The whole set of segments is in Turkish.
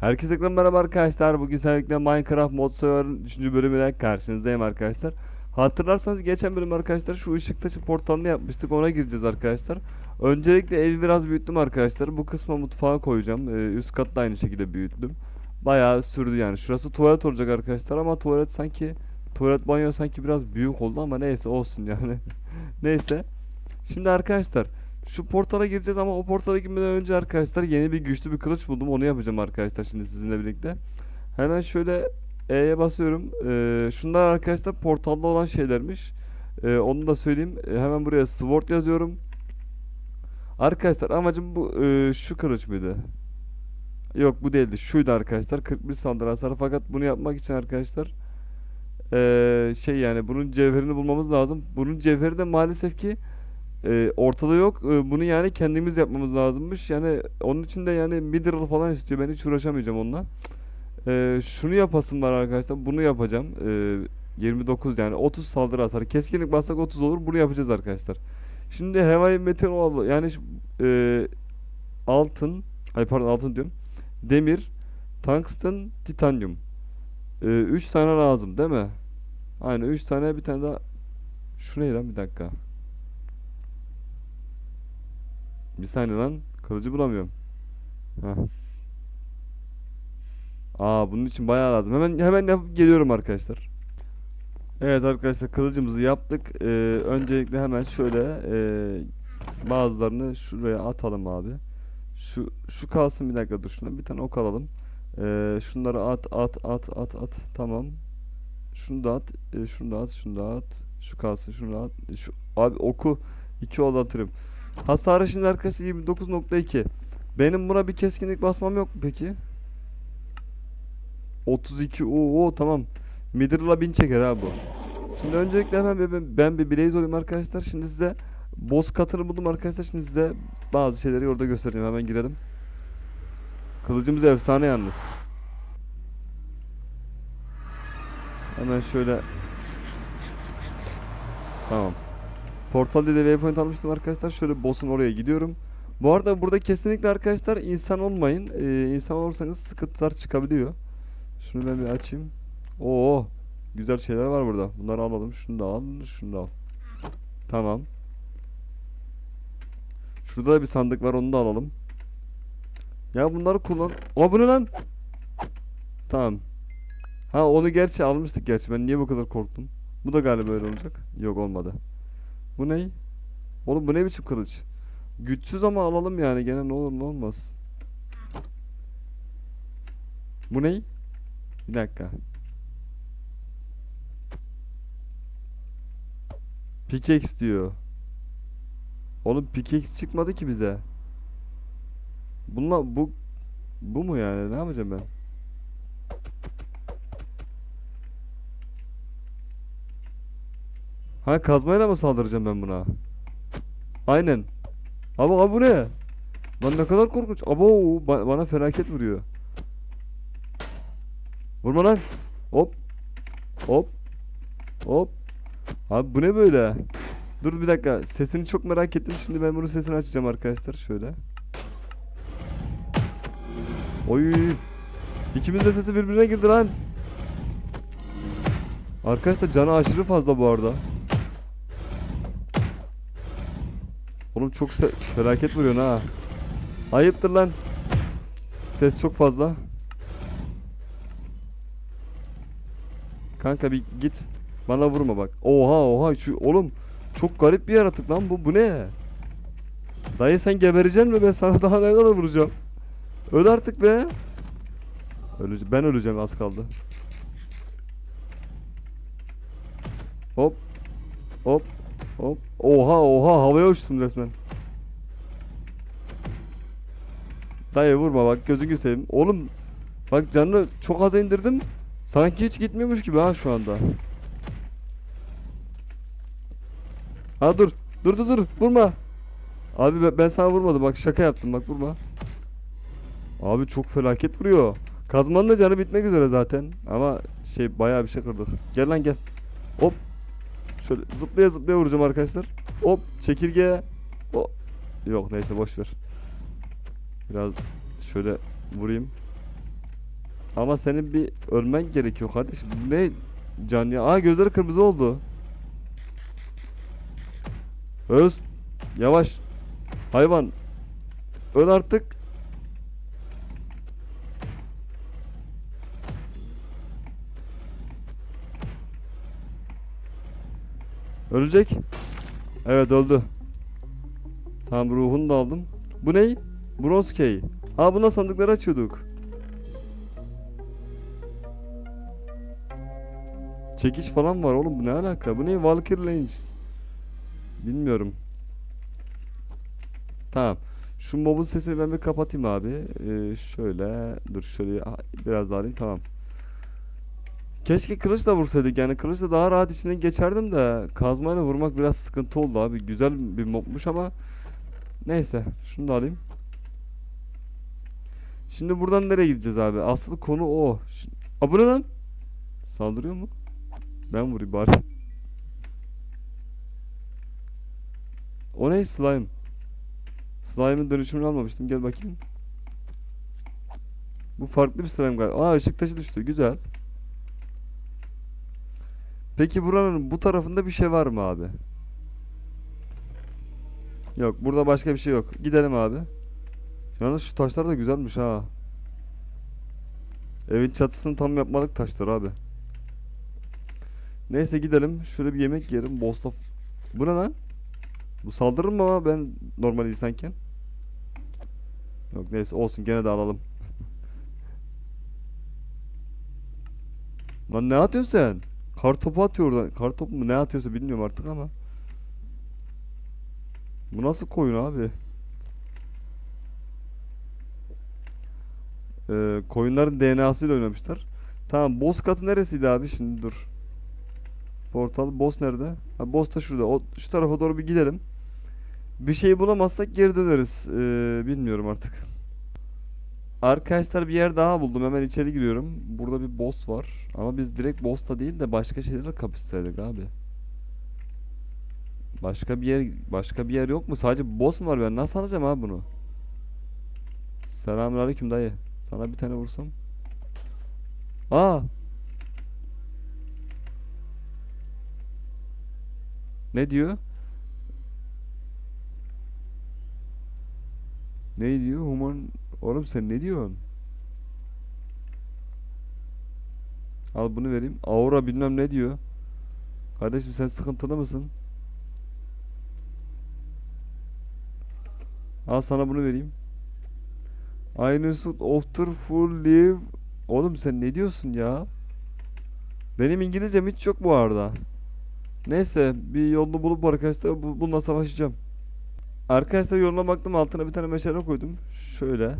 Herkese tekrar merhaba arkadaşlar. Bugün sizlerle Minecraft Mod Server'ın 3. bölümüyle karşınızdayım arkadaşlar. Hatırlarsanız geçen bölüm arkadaşlar şu ışık taşı portalını yapmıştık. Ona gireceğiz arkadaşlar. Öncelikle evi biraz büyüttüm arkadaşlar. Bu kısma mutfağı koyacağım. Ee, üst kat da aynı şekilde büyüttüm. Bayağı sürdü yani. Şurası tuvalet olacak arkadaşlar ama tuvalet sanki tuvalet banyo sanki biraz büyük oldu ama neyse olsun yani. neyse. Şimdi arkadaşlar şu portala gireceğiz ama o portala girmeden önce arkadaşlar yeni bir güçlü bir kılıç buldum. Onu yapacağım arkadaşlar şimdi sizinle birlikte. Hemen şöyle E'ye basıyorum. Ee, şunlar arkadaşlar portalda olan şeylermiş. Ee, onu da söyleyeyim. Ee, hemen buraya sword yazıyorum. Arkadaşlar amacım bu e, şu kılıç mıydı? Yok bu değildi. Şuydu arkadaşlar. 41 saldırı hasarı. Fakat bunu yapmak için arkadaşlar ee, şey yani bunun cevherini bulmamız lazım. Bunun cevheri de maalesef ki e, ortada yok. E, bunu yani kendimiz yapmamız lazımmış. Yani onun için de yani mineral falan istiyor. Ben hiç uğraşamayacağım onunla. E, şunu yapasım var arkadaşlar. Bunu yapacağım. E, 29 yani 30 saldırı hasarı. Keskinlik bassak 30 olur. Bunu yapacağız arkadaşlar. Şimdi havai meteor yani e, altın ay pardon altın diyorum. Demir, tungsten, titanyum. 3 tane lazım değil mi? Aynen 3 tane bir tane daha. Şu ne lan bir dakika. Bir saniye lan. Kılıcı bulamıyorum. Heh. Aa bunun için bayağı lazım. Hemen hemen yapıp geliyorum arkadaşlar. Evet arkadaşlar kılıcımızı yaptık. Ee, öncelikle hemen şöyle ee, bazılarını şuraya atalım abi. Şu şu kalsın bir dakika dur şuna bir tane ok alalım. Ee, şunları at at at at at tamam. Şunu da at, e, şunu da at, şunu da at. Şu kalsın, şunu da at. E, Şu abi oku iki oldu atıyorum. Hasarı şimdi arkadaşlar 29.2. Benim buna bir keskinlik basmam yok mu peki? 32. Oo tamam. Midrill'a 1000 çeker ha bu. Şimdi öncelikle hemen bir- ben bir blaze olayım arkadaşlar. Şimdi size boss katını buldum arkadaşlar. Şimdi size bazı şeyleri orada göstereyim. Hemen girelim. Kılıcımız efsane yalnız. Hemen şöyle Tamam. Portal dedi waypoint almıştım arkadaşlar. Şöyle boss'un oraya gidiyorum. Bu arada burada kesinlikle arkadaşlar insan olmayın. Ee, insan olursanız sıkıntılar çıkabiliyor. Şunu ben bir açayım. Oo, güzel şeyler var burada. Bunları alalım. Şunu da al, şunu da al. Tamam. Şurada da bir sandık var, onu da alalım. Ya bunları kullan. Aa bu lan? Tamam. Ha onu gerçi almıştık gerçi. Ben niye bu kadar korktum? Bu da galiba öyle olacak. Yok olmadı. Bu ne? Oğlum bu ne biçim kılıç? Güçsüz ama alalım yani gene ne olur ne olmaz. Bu ne? Bir dakika. Pickaxe diyor. Oğlum pickaxe çıkmadı ki bize. Bununla bu bu mu yani? Ne yapacağım ben? Ha kazmayla mı saldıracağım ben buna? Aynen. Abi abi bu ne? Lan ne kadar korkunç. Abo ba- bana felaket vuruyor. Vurma lan. Hop. Hop. Hop. Abi bu ne böyle? Dur bir dakika. Sesini çok merak ettim. Şimdi ben bunun sesini açacağım arkadaşlar. Şöyle. Oy. İkimiz de sesi birbirine girdi lan. Arkadaşlar canı aşırı fazla bu arada. Oğlum çok felaket vuruyorsun ha. Ayıptır lan. Ses çok fazla. Kanka bir git. Bana vurma bak. Oha oha şu oğlum çok garip bir yaratık lan bu. Bu ne? Dayı sen gebereceksin mi? Ben sana daha ne kadar vuracağım? Öl artık be. Ölece ben öleceğim az kaldı. Hop. Hop. Hop. Oha oha havaya uçtum resmen. Dayı vurma bak gözünü seveyim. Oğlum bak canını çok az indirdim. Sanki hiç gitmiyormuş gibi ha şu anda. Ha dur. Dur dur dur. Vurma. Abi ben, sana vurmadım bak şaka yaptım bak vurma. Abi çok felaket vuruyor. Kazmanın da canı bitmek üzere zaten. Ama şey bayağı bir şey kırdık. Gel lan gel. Hop. Şöyle zıplaya zıplaya vuracağım arkadaşlar. Hop çekirge. O Yok neyse boş ver. Biraz şöyle vurayım. Ama senin bir ölmen gerekiyor kardeşim. Ne can ya? Aa gözleri kırmızı oldu. Öz. Yavaş. Hayvan. Öl artık. Ölecek. Evet öldü. Tamam ruhunu da aldım. Bu ne? Bronz key. Aa buna sandıkları açıyorduk. Çekiç falan var oğlum bu ne alaka? Bu ne? Valkyrie Ranges. Bilmiyorum. Tamam. Şu mobun sesini ben bir kapatayım abi. Ee, şöyle dur şöyle biraz daha alayım tamam. Keşke kılıçla vursaydık yani kılıçla daha rahat içinden geçerdim de kazmayla vurmak biraz sıkıntı oldu abi. Güzel bir mobmuş ama neyse şunu da alayım. Şimdi buradan nereye gideceğiz abi? Asıl konu o. Şimdi... Aa bu ne lan? Saldırıyor mu? Ben vurayım bari. O ne? Slime. Slime'ın dönüşümünü almamıştım. Gel bakayım. Bu farklı bir slime galiba. Aa ışık taşı düştü. Güzel. Peki buranın bu tarafında bir şey var mı abi? Yok. Burada başka bir şey yok. Gidelim abi. Yalnız şu taşlar da güzelmiş ha. Evin çatısını tam yapmalık taşlar abi. Neyse gidelim. Şöyle bir yemek yiyelim. Bosta... Bu ne lan? Bu saldırır mı ama ben normal insanken? Yok neyse olsun gene de alalım. Lan ne atıyorsun sen? Kar topu atıyor oradan. Kar topu mu ne atıyorsa bilmiyorum artık ama. Bu nasıl koyun abi? Ee, koyunların DNA'sıyla oynamışlar. Tamam boss katı neresiydi abi şimdi dur. Portal boss nerede? Ha boss da şurada. O, şu tarafa doğru bir gidelim. Bir şey bulamazsak geri döneriz. Ee, bilmiyorum artık. Arkadaşlar bir yer daha buldum. Hemen içeri giriyorum. Burada bir boss var. Ama biz direkt boss'ta değil de başka şeylerle kapışsaydık abi. Başka bir yer başka bir yer yok mu? Sadece boss mu var ben? Nasıl alacağım abi bunu? Selamünaleyküm dayı. Sana bir tane vursam. Aa! Ne diyor? Ne diyor? Human Oğlum sen ne diyorsun? Al bunu vereyim. Aura bilmem ne diyor. Kardeşim sen sıkıntılı mısın? Al sana bunu vereyim. Aynı suit after full leave. Oğlum sen ne diyorsun ya? Benim İngilizcem hiç yok bu arada. Neyse bir yolunu bulup arkadaşlar bu, bununla savaşacağım. Arkadaşlar yoluna baktım altına bir tane meşale koydum. Şöyle.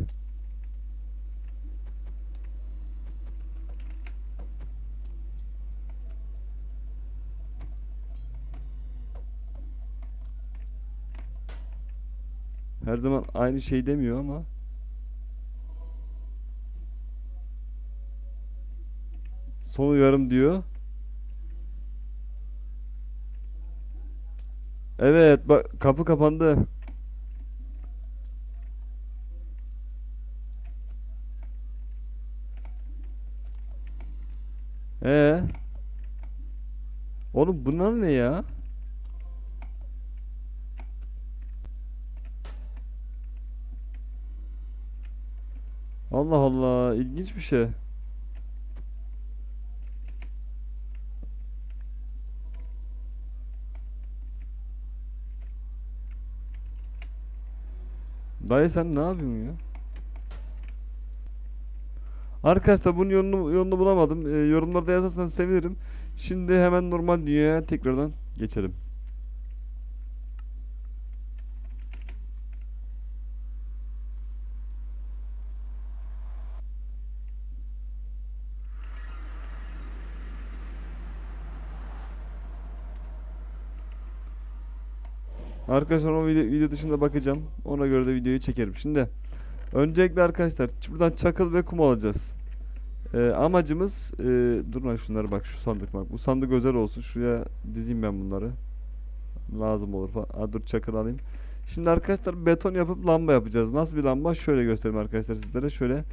Her zaman aynı şey demiyor ama. Son uyarım diyor. Evet bak kapı kapandı. Ee? Oğlum bunlar ne ya? Allah Allah ilginç bir şey. Dayı sen ne yapıyorsun ya? Arkadaşlar bunun yolunu, yolunu bulamadım. Ee, yorumlarda yazarsanız sevinirim. Şimdi hemen normal dünyaya tekrardan geçelim. Arkadaşlar o video, video dışında bakacağım. Ona göre de videoyu çekerim. Şimdi öncelikle arkadaşlar buradan çakıl ve kum alacağız. Ee, amacımız e, dur şunları bak şu sandık bak. Bu sandık özel olsun. Şuraya dizeyim ben bunları. Lazım olur falan. Dur çakıl alayım. Şimdi arkadaşlar beton yapıp lamba yapacağız. Nasıl bir lamba? Şöyle göstereyim arkadaşlar sizlere. Şöyle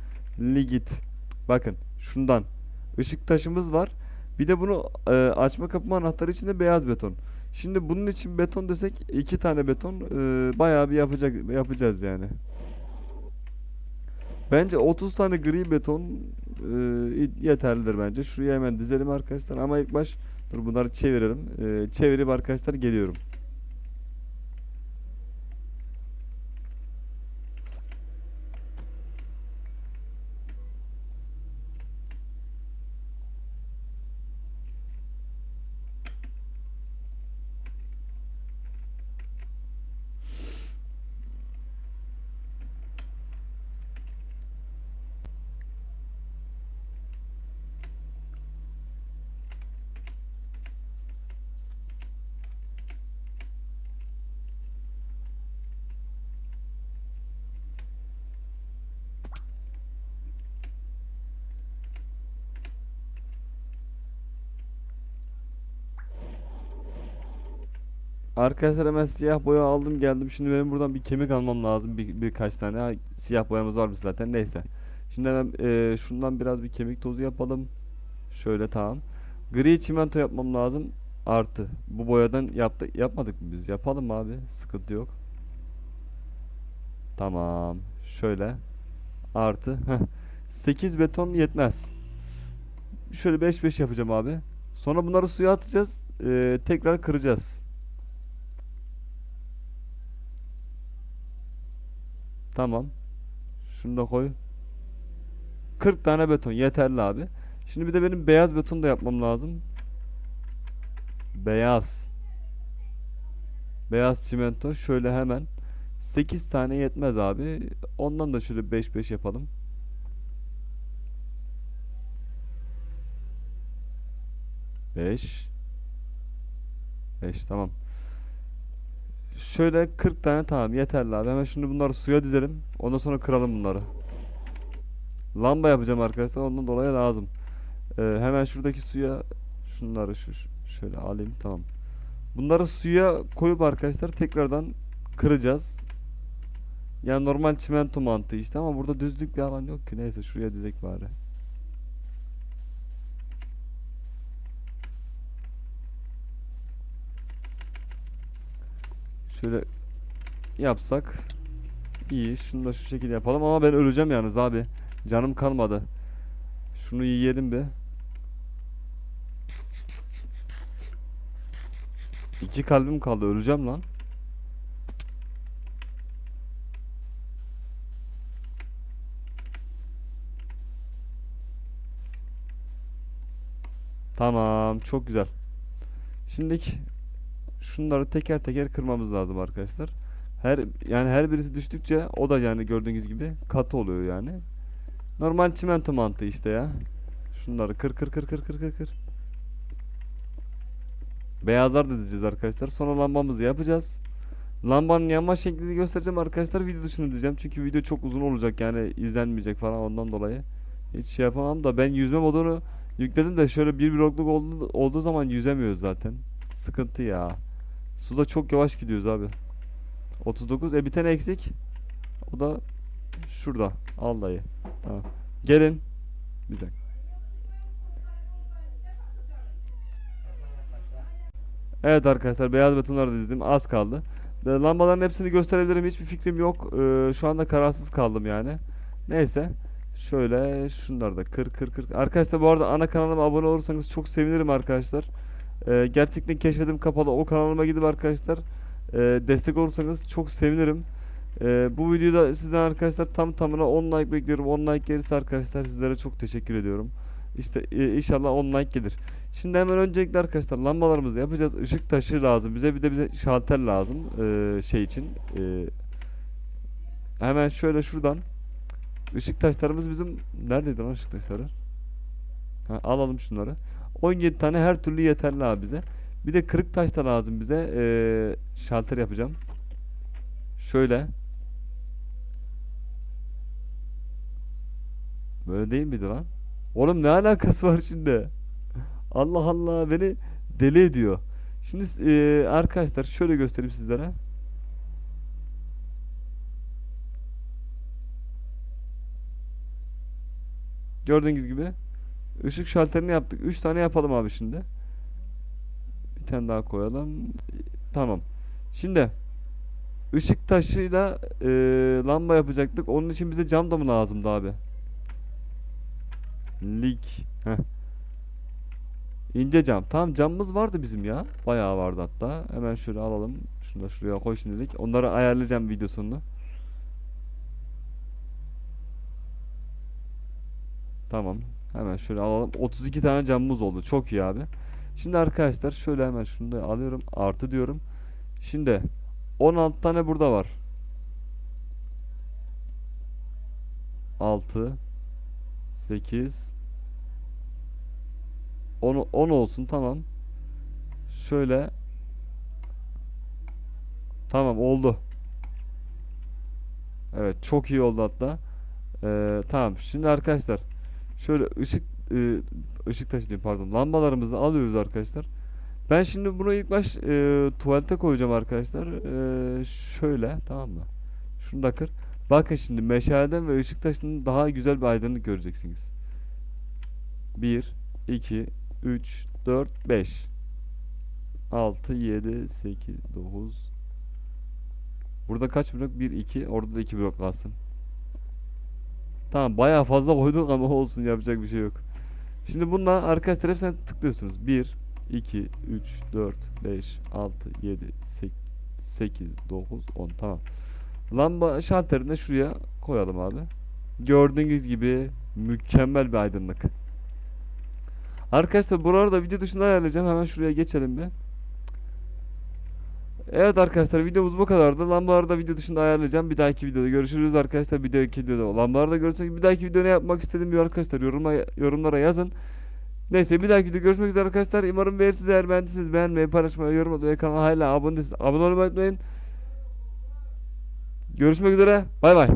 ligit. Bakın Şundan. Işık taşımız var. Bir de bunu e, açma kapama anahtarı için de beyaz beton. Şimdi bunun için beton desek iki tane beton e, bayağı bir yapacak yapacağız yani. Bence 30 tane gri beton e, yeterlidir bence. Şuraya hemen dizelim arkadaşlar ama ilk baş dur bunları çevirelim. E, çevirip arkadaşlar geliyorum. Arkadaşlar hemen siyah boya aldım geldim. Şimdi benim buradan bir kemik almam lazım. Bir, birkaç tane. Siyah boyamız varmış zaten. Neyse. Şimdi hemen e, şundan biraz bir kemik tozu yapalım. Şöyle tamam. Gri çimento yapmam lazım. Artı. Bu boyadan yaptık yapmadık mı biz? Yapalım abi. Sıkıntı yok. Tamam. Şöyle. Artı. Heh. 8 beton yetmez. Şöyle 5 5 yapacağım abi. Sonra bunları suya atacağız. E, tekrar kıracağız. Tamam. Şunu da koy. 40 tane beton yeterli abi. Şimdi bir de benim beyaz beton da yapmam lazım. Beyaz. Beyaz çimento şöyle hemen 8 tane yetmez abi. Ondan da şöyle 5 5 yapalım. Beş. Beş tamam. Şöyle 40 tane tamam yeterli abi. Hemen şimdi bunları suya dizelim. Ondan sonra kıralım bunları. Lamba yapacağım arkadaşlar. Ondan dolayı lazım. Ee, hemen şuradaki suya şunları şu şöyle alayım tamam. Bunları suya koyup arkadaşlar tekrardan kıracağız. Yani normal çimento mantığı işte ama burada düzlük bir alan yok ki. Neyse şuraya dizek bari. Şöyle yapsak iyi. Şunu da şu şekilde yapalım ama ben öleceğim yalnız abi. Canım kalmadı. Şunu yiyelim bir. İki kalbim kaldı. Öleceğim lan. Tamam. Çok güzel. Şimdiki şunları teker teker kırmamız lazım arkadaşlar. Her yani her birisi düştükçe o da yani gördüğünüz gibi katı oluyor yani. Normal çimento mantığı işte ya. Şunları kır kır kır kır kır kır kır. Beyazlar da dizeceğiz arkadaşlar. Sonra lambamızı yapacağız. Lambanın yanma şeklini göstereceğim arkadaşlar. Video dışında diyeceğim. Çünkü video çok uzun olacak yani izlenmeyecek falan ondan dolayı. Hiç şey yapamam da ben yüzme modunu yükledim de şöyle bir blokluk olduğu, olduğu zaman yüzemiyoruz zaten. Sıkıntı ya. Suda çok yavaş gidiyoruz abi. 39. E bir eksik. O da şurada. Al dayı. Tamam. Gelin. Bir dakika. Evet arkadaşlar beyaz betonları dizdim. Az kaldı. Lambaların hepsini gösterebilirim. Hiçbir fikrim yok. Ee, şu anda kararsız kaldım yani. Neyse. Şöyle şunları da kır kır kır. Arkadaşlar bu arada ana kanalıma abone olursanız çok sevinirim arkadaşlar. Ee, gerçekten keşfedim kapalı. O kanalıma gidip arkadaşlar e, destek olursanız çok sevinirim. Ee, bu videoda sizden arkadaşlar tam tamına 10 like bekliyorum. 10 like gelirse arkadaşlar sizlere çok teşekkür ediyorum. İşte e, inşallah 10 like gelir. Şimdi hemen öncelikle arkadaşlar lambalarımızı yapacağız. Işık taşı lazım. Bize bir de bir de şalter lazım ee, şey için. Ee, hemen şöyle şuradan ışık taşlarımız bizim neredeydi lan ışık taşları? Ha, alalım şunları. 17 tane her türlü yeterli abi bize. Bir de kırık taş da lazım bize. Ee, şalter yapacağım. Şöyle. Böyle değil miydi lan? Oğlum ne alakası var şimdi? Allah Allah beni deli ediyor. Şimdi e, arkadaşlar şöyle göstereyim sizlere. Gördüğünüz gibi Işık şalterini yaptık. 3 tane yapalım abi şimdi. Bir tane daha koyalım. Tamam. Şimdi ışık taşıyla e, lamba yapacaktık. Onun için bize cam da mı lazımdı abi? Lik. Heh. İnce cam. Tamam camımız vardı bizim ya. Bayağı vardı hatta. Hemen şöyle alalım. Şunu da şuraya koy şimdilik. Onları ayarlayacağım video sonuna. Tamam. Hemen şöyle alalım. 32 tane camımız oldu. Çok iyi abi. Şimdi arkadaşlar şöyle hemen şunu da alıyorum. Artı diyorum. Şimdi 16 tane burada var. 6 8 10 10 olsun tamam. Şöyle Tamam oldu. Evet çok iyi oldu hatta. Ee, tamam şimdi arkadaşlar şöyle ışık e, ışık taşı diyeyim pardon lambalarımızı alıyoruz arkadaşlar. Ben şimdi bunu ilk baş e, tuvalete koyacağım arkadaşlar. E, şöyle tamam mı? Şunu da kır. Bakın şimdi meşaleden ve ışık taşının daha güzel bir aydınlık göreceksiniz. 1 2 3 4 5 6 7 8 9 Burada kaç blok? 1 2 orada da 2 blok kalsın. Tamam bayağı fazla koyduk ama olsun yapacak bir şey yok. Şimdi bununla arkadaşlar hepsine tıklıyorsunuz. 1 2 3 4 5 6 7 8 9 10 tamam. Lamba şalterini de şuraya koyalım abi. Gördüğünüz gibi mükemmel bir aydınlık. Arkadaşlar buraları da video dışında ayarlayacağım. Hemen şuraya geçelim bir. Evet arkadaşlar videomuz bu kadardı. Lambaları da video dışında ayarlayacağım. Bir dahaki videoda görüşürüz arkadaşlar. Bir dahaki videoda lambaları da görürseniz bir dahaki videoda ne yapmak istediğimi bir arkadaşlar yoruma, yorumlara yazın. Neyse bir dahaki videoda görüşmek üzere arkadaşlar. Umarım beğenirsiniz. Eğer beğendiyseniz beğenmeyi, paylaşmayı, yorum atmayı, kanala hala abone değilseniz abone olmayı unutmayın. Görüşmek üzere. Bay bay.